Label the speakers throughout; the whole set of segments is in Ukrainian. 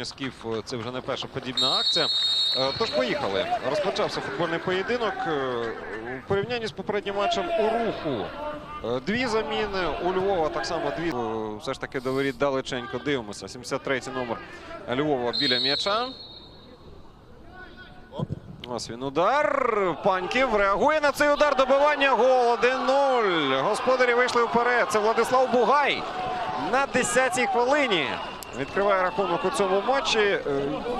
Speaker 1: запрошення скіф це вже не перша подібна акція. Е, Тож поїхали. Розпочався футбольний поєдинок. Е, У порівнянні з попереднім матчем у руху. е, Дві заміни. У Львова так само дві. Е, Все ж таки доворіт далеченько. Дивимося. 73-й номер Львова біля м'яча. Ось він удар. Паньків реагує на цей удар. Добивання. Гол 1-0. Господарі вийшли вперед. Це Владислав Бугай на 10-й хвилині. Відкриває рахунок у цьому матчі. Е,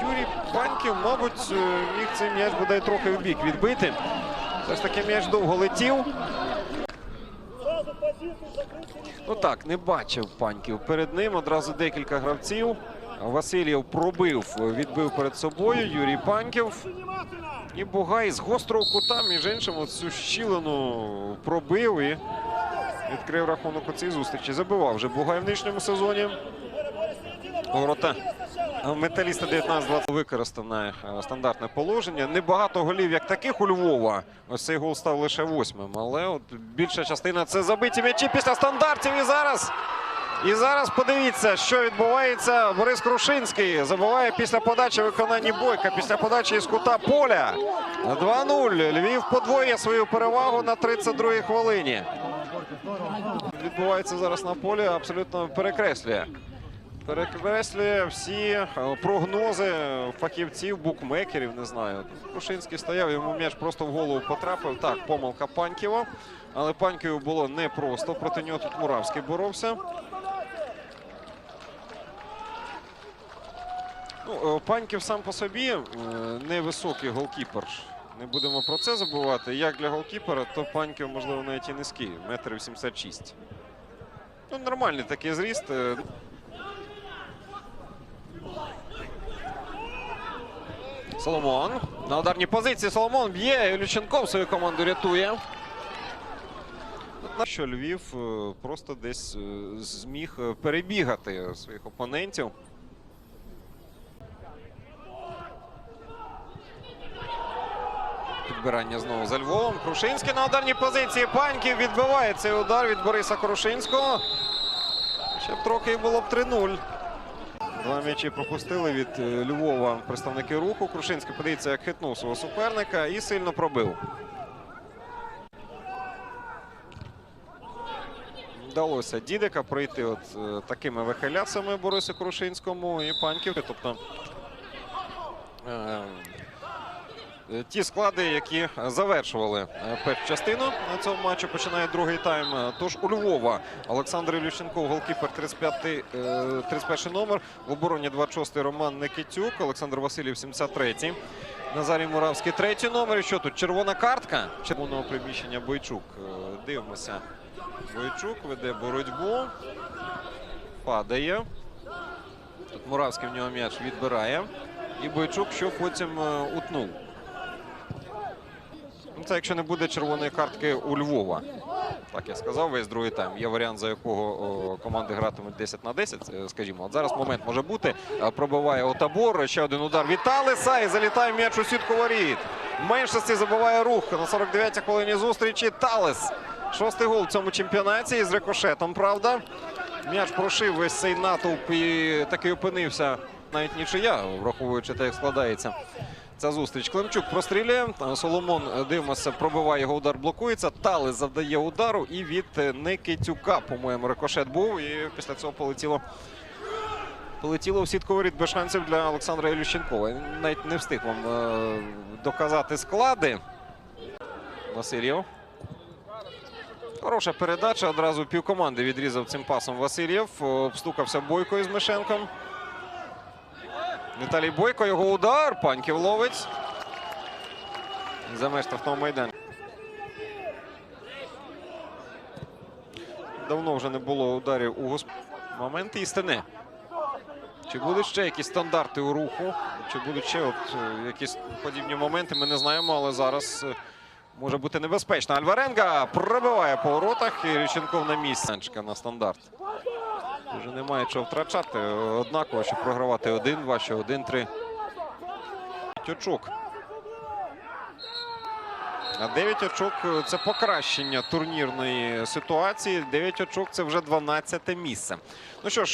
Speaker 1: Юрій Паньків, мабуть, е, міг цей м'яч бодай трохи в бік відбити. Все ж таки м'яч довго летів. Ну так, не бачив Паньків. Перед ним одразу декілька гравців. Васильєв пробив, відбив перед собою. Юрій Паньків. І Бугай з гострого кута, між іншим, цю щілину пробив і відкрив рахунок у цій зустрічі. Забивав вже Бугай в нинішньому сезоні. Ворота металіста 19-20 використане стандартне положення. Небагато голів, як таких у Львова. Ось цей гол став лише восьмим. Але от більша частина це забиті м'ячі після стандартів. І зараз. І зараз подивіться, що відбувається. Борис Крушинський забиває після подачі виконання бойка, після подачі із кута поля. 2-0. Львів подвоює свою перевагу на 32-й хвилині. Відбувається зараз на полі, абсолютно перекреслює. Перекреслює всі е, прогнози фахівців, букмекерів, не знаю. Крушинський стояв, йому м'яч просто в голову потрапив. Так, помилка Паньківа. Але Паньківу було непросто. Проти нього тут Муравський боровся. Ну, е, Паньків сам по собі е, невисокий голкіпер. Не будемо про це забувати. Як для голкіпера, то Паньків, можливо, навіть і низький. Метр 86. Ну, нормальний такий зріст. Соломон. На ударній позиції Соломон б'є. Ілюченков свою команду рятує. Що Львів е, просто десь е, зміг е, перебігати своїх опонентів. Підбирання знову за Львовом. Крушинський на ударній позиції. Паньків відбиває цей удар від Бориса Крушинського. Ще б трохи і було б 3-0. Два м'ячі пропустили від е, Львова представники руху. Крушинський подивіться, як хитнув свого суперника і сильно пробив. Вдалося Дідика пройти от е, такими вихиляцями Борису Крушинському і Паньків. Тобто е, ті склади, які завершували е, першу частину цього матчу, починає другий тайм. Е, Тож у Львова Олександр Ілющенков, голкіпер 35, е, 31 номер. В обороні 26-й Роман Никитюк, Олександр Васильєв 73-й. Назарій Муравський третій номер. І що тут? Червона картка червоного приміщення Бойчук. Е, Дивимося. Бойчук веде боротьбу. Падає. Тут Муравський в нього м'яч відбирає. І Бойчук, що потім е, утнув. Це якщо не буде червоної картки у Львова. Так я сказав, весь другий тайм. Є варіант, за якого команди гратимуть 10 на 10, е, скажімо. От зараз момент може бути. Е, Пробиває Отабор. Ще один удар від і залітає м'яч у сітку воріт. В меншості забиває рух на 49-й хвилині зустрічі. Талис. Шостий гол в цьому чемпіонаті із рикошетом, правда. М'яч прошив весь цей натовп і таки опинився. Навіть нічия, враховуючи те, як складається ця зустріч. Климчук прострілює. Соломон е, дивимося, пробиває його удар, блокується. Талис завдає удару. І від е, Никитюка, по-моєму, рикошет був. І після цього полетіло. Полетіло в сітку воріт без шансів для Олександра Ілющенкова. Навіть не встиг вам е, доказати склади. Васильєв. Хороша передача. Одразу півкоманди відрізав цим пасом Васильєв. Е, Обстукався Бойко із Мишенком. Віталій Бойко, його удар. Паньків ловить. За меж штрафного майдану. Давно вже не було ударів у госп... Момент істини. Чи будуть ще якісь стандарти у руху? Чи будуть ще от, е, якісь подібні моменти? Ми не знаємо, але зараз е, може бути небезпечно. Альваренга пробиває по воротах і Річенков на місці. На стандарт. Вже немає чого втрачати. Однаково, що програвати 1-2, що 1-3. Очок. А 9 очок – це покращення турнірної ситуації. 9 очок – це вже 12 місце. Ну що ж,